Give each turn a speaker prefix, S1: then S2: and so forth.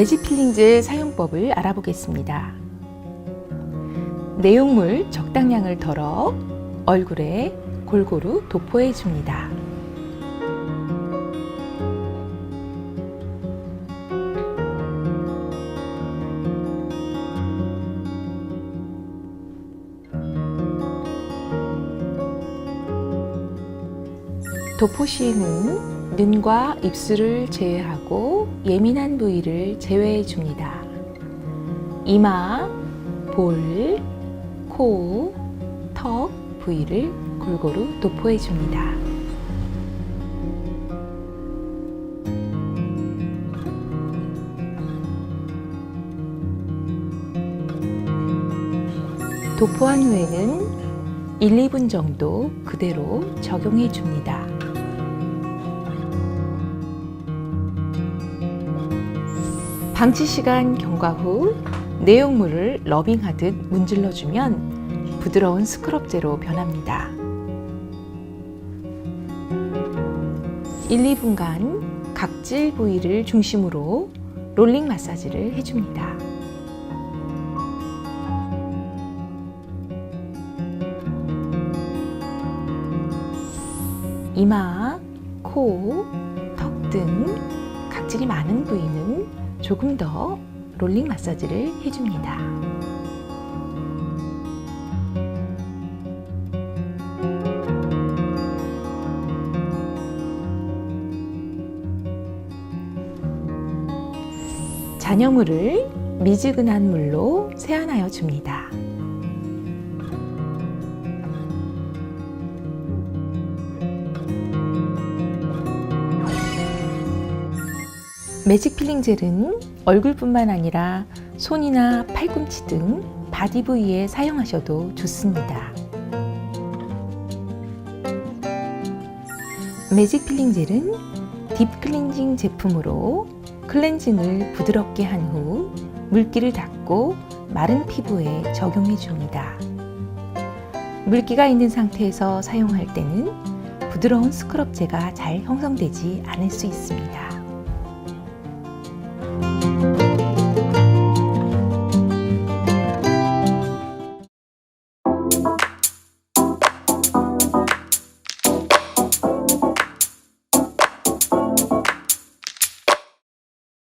S1: 매직 필링제 사용법을 알아보겠습니다. 내용물 적당량을 덜어 얼굴에 골고루 도포해 줍니다. 도포 시에는 눈과 입술을 제외하고 예민한 부위를 제외해 줍니다. 이마, 볼, 코, 턱 부위를 골고루 도포해 줍니다. 도포한 후에는 1, 2분 정도 그대로 적용해 줍니다. 방치 시간 경과 후 내용물을 러빙하듯 문질러주면 부드러운 스크럽제로 변합니다. 1, 2분간 각질 부위를 중심으로 롤링 마사지를 해줍니다. 이마, 코, 턱 등 각질이 많은 부위는 조금 더 롤링 마사지를 해줍니다. 잔여물을 미지근한 물로 세안하여 줍니다. 매직 필링 젤은 얼굴뿐만 아니라 손이나 팔꿈치 등 바디 부위에 사용하셔도 좋습니다. 매직 필링 젤은 딥 클렌징 제품으로 클렌징을 부드럽게 한 후 물기를 닦고 마른 피부에 적용해 줍니다. 물기가 있는 상태에서 사용할 때는 부드러운 스크럽제가 잘 형성되지 않을 수 있습니다. Bye.